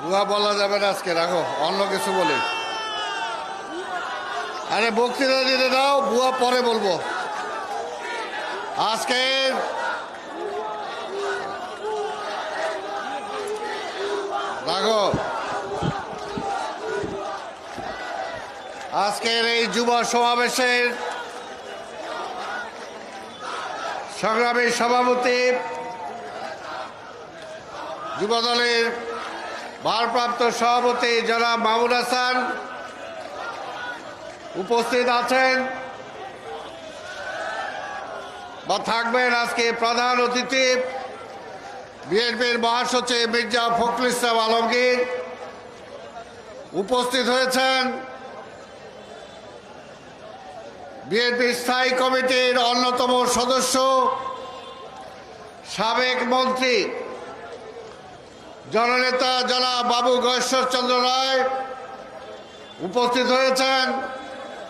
বুয়া বলা যাবে না আজকে রাখো অন্য কিছু বলি। আরে বক্তৃতা দিতে দাও বুয়া পরে বলব। আজকে রাখো আজকের এই যুব সমাবেশের সংগ্রামী সভাপতি যুবদলের ভারপ্রাপ্ত সভাপতি জনাব মামুন হাসান উপস্থিত আছেন বা থাকবেন আজকে প্রধান অতিথি বিএনপির মহাসচিব মির্জা ফখরুল ইসলাম আলমগীর উপস্থিত হয়েছেন। বিএনপি স্থায়ী কমিটির অন্যতম সদস্য সাবেক মন্ত্রী জননেতা জনা বাবু গয়েশ্বরচন্দ্র রায় উপস্থিত হয়েছেন।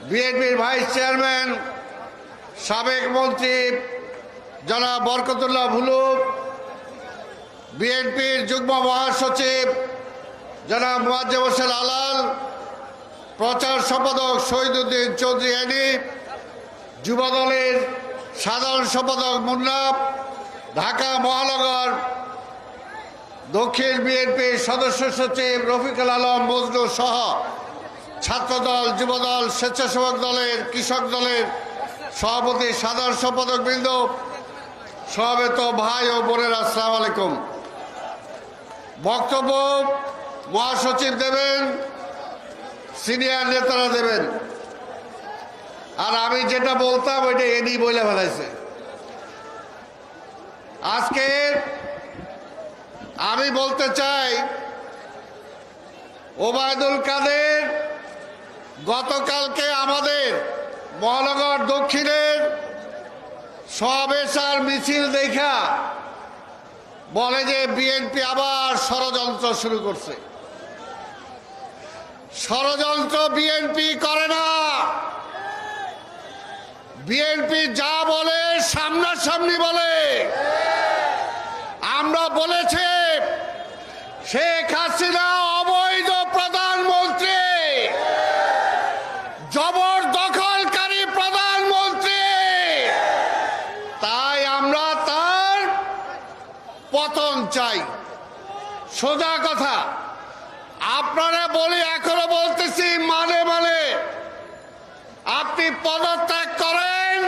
বিএনপির ভাইস চেয়ারম্যান, সাবেক মন্ত্রী জনা বরকতুল্লাহ ভুলু, বিএনপির যুগ্ম মহাসচিব জনাব মুয়াজ্জেম হোসেন আলাল, প্রচার সম্পাদক শহীদুদ্দিন চৌধুরী আনি যুবদলের সাধারণ সম্পাদক মুন্নাব ঢাকা মহানগর দক্ষিণ বিএনপির সদস্য সচিব রফিকুল আলম মজনু সহ ছাত্রদল, যুবদল, স্বেচ্ছাসেবক দলের, কৃষক দলের সভাপতি, সাধারণ সম্পাদক বৃন্দ সবেত ভাই ও বোনের, আসসালাম আলাইকুম। বক্তব্য মহাসচিব দেবেন, সিনিয়র নেতারা দেবেন। আর আমি যেটা বলতাম, ওইটা এডি বলে ফেলাইছে। আজকে আমি বলতে চাই, ওবায়দুল কাদের গতকালকে আমাদের মহানগর দক্ষিণের সমাবেশ আর মিছিল দেখা বলে যে বিএনপি আবার ষড়যন্ত্র শুরু করছে। ষড়যন্ত্র বিএনপি করে না। বিএনপি যা বলে, সামনাসামনি বলে। আমরা বলেছে, শেখ হাসিনা অবৈধ প্রধানমন্ত্রী, জবরদখলকারী প্রধানমন্ত্রী। তাই আমরা তার পতন চাই। সোজা কথা, আপনারা বলি এখনও বলতেছি মানে মানে। আপনি পদত্যাগ করেন,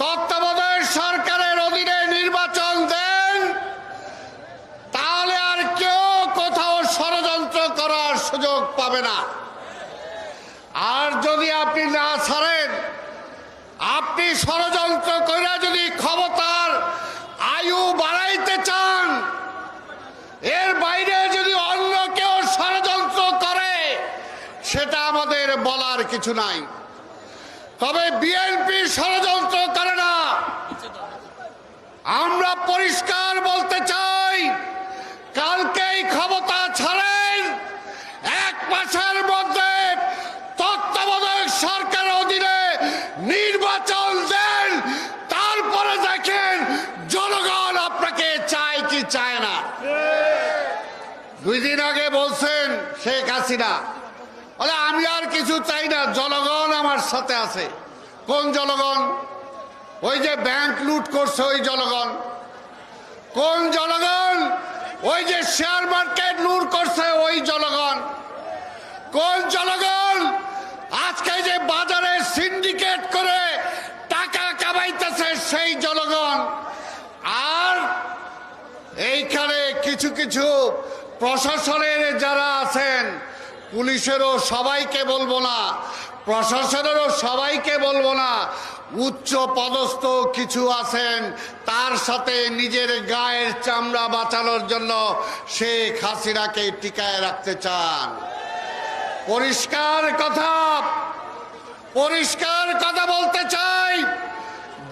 তত্ত্বাবধায়ক সরকারের অধীনে নির্বাচন দেন তাহলে আর কেউ কোথাও ষড়যন্ত্র করার সুযোগ পাবে না। আর যদি আপনি না ছাড়েন, আপনি ষড়যন্ত্র করে যদি ক্ষমতার আয়ু বাড়াইতে চান, এর বাইরে যদি অন্য কেউ ষড়যন্ত্র করে, সেটা আমাদের বলার কিছু নাই। তবে বিএনপি ষড়যন্ত্র করে না। আমরা পরিষ্কার বলতে চাই কালকেই ক্ষমতা ছাড়েন এক মাসের মধ্যে তত্ত্বাবধায়ক সরকার অধীনে নির্বাচন দেন তারপরে দেখেন জনগণ আপনাকে চায় কি চায় না দুই দিন আগে বলছেন শেখ হাসিনা বলে আমি আর কিছু চাই না, জনগণ আমার সাথে আছে। কোন জনগণ? ওই যে ব্যাংক লুট করছে ওই জনগণ। কোন জনগণ? ওই যে শেয়ার মার্কেট লুট করছে ওই জনগণ। কোন জনগণ? আজকে যে বাজারে সিন্ডিকেট করে টাকা কামাইতেছে সেই জনগণ। আর এইখানে কিছু কিছু প্রশাসনের যারা আছেন পুলিশেরও সবাইকে বলব না, প্রশাসনেরও সবাইকে বলব না, উচ্চ পদস্থ কিছু আছেন, তার সাথে নিজের গায়ের চামড়া বাঁচানোর জন্য শেখ হাসিনাকে টিকায় রাখতে চান। পরিষ্কার কথা পরিষ্কার কথা বলতে চাই,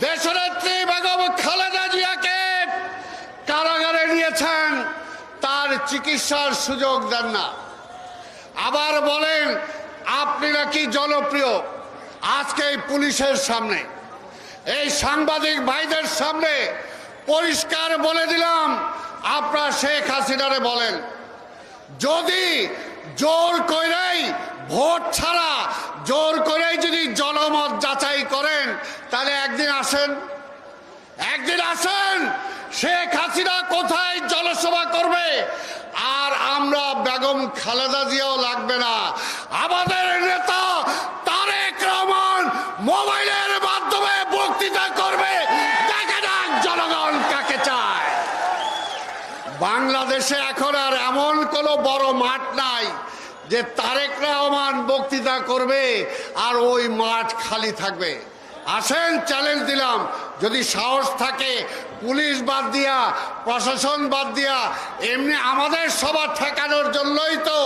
দেশনেত্রী বেগম খালেদা জিয়াকে কারাগারে নিয়েছেন, তার চিকিৎসার সুযোগ দেন না। আবার বলেন, আপনি নাকি জনপ্রিয়। আজকে এই পুলিশের সামনে, এই সাংবাদিক ভাইদের সামনে পরিষ্কার বলে দিলাম, আপনারা শেখ হাসিনারে বলেন, যদি জোর করেই ভোট ছাড়া, জোর করেই যদি জনমত যাচাই করেন, তাহলে একদিন আসেন। একদিন আসেন, শেখ হাসিনা কোথায় আমরা বেগম খালেদা জিয়াও লাগবে না। আমাদের নেতা তারেক রহমান মোবাইলের মাধ্যমে বক্তৃতা করবে। জনগণ কাকে চায়। বাংলাদেশে এখন আর এমন কোনো বড় মাঠ নাই যে তারেক রহমান বক্তৃতা করবে আর ওই মাঠ খালি থাকবে। আসেন চ্যালেঞ্জ দিলাম। যদি সাহস থাকে, পুলিশ বাদ দিয়া, প্রশাসন বাদ দিয়া, এমনি আমাদের সবার ঠেকানোর জন্যই তো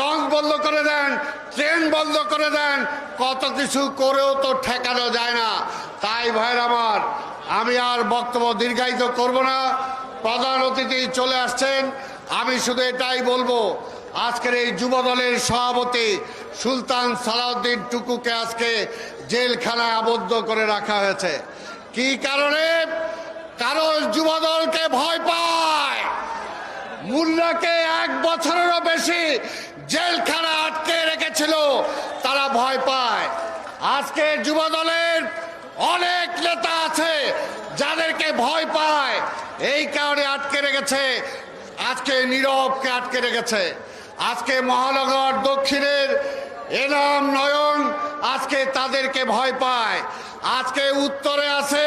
লঞ্চ বন্ধ করে দেন, ট্রেন বন্ধ করে দেন, কত কিছু করেও তো ঠেকানো যায় না। তাই ভাইয়ের আমার, আমি আর বক্তব্য দীর্ঘায়িত করব না। প্রধান অতিথি চলে আসছেন, আমি শুধু এটাই বলব আজকের এই যুব দলের সভাপতি সুলতান সালাউদ্দিন টুকুকে আজকে জেলখানায় আবদ্ধ করে রাখা হয়েছে। কি কারণে? কারণ যুব দলকে ভয় পায়। মুন্নাকে এক বছরেরও বেশি জেলখানা আটকে রেখেছিল, তারা ভয় পায়। আজকে যুব দলের অনেক নেতা আছে, যাদেরকে ভয় পায়। এই কারণে আটকে রেখেছে, আজকে নীরবকে আটকে রেখেছে। আজকে মহানগর দক্ষিণের এনাম নয়ন আজকে তাদেরকে ভয় পায়। আজকে উত্তরে আছে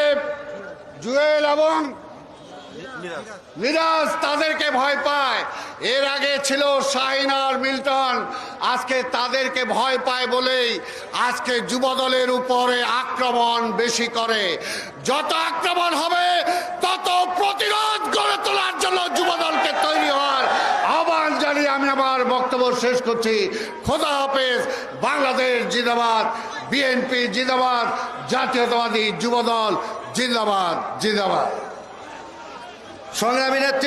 জুয়েল এবং মিরাজ তাদেরকে ভয় পায়। এর আগে ছিল শাহিন আর মিল্টন, আজকে তাদেরকে ভয় পায় বলেই আজকে যুবদলের উপরে আক্রমণ বেশি করে। যত আক্রমণ হবে, তত প্রতিরোধ গড়ে তোলার জন্য যুবদলকে তৈরি আমি আমার বক্তব্য শেষ করছি। খোদা হাফেজ, বাংলাদেশ জিন্দাবাদ, বিএনপি জিন্দাবাদ, জাতীয়তাবাদী যুবদল জিন্দাবাদ জিন্দাবাদ। সংগ্রামী নেতৃবৃন্দ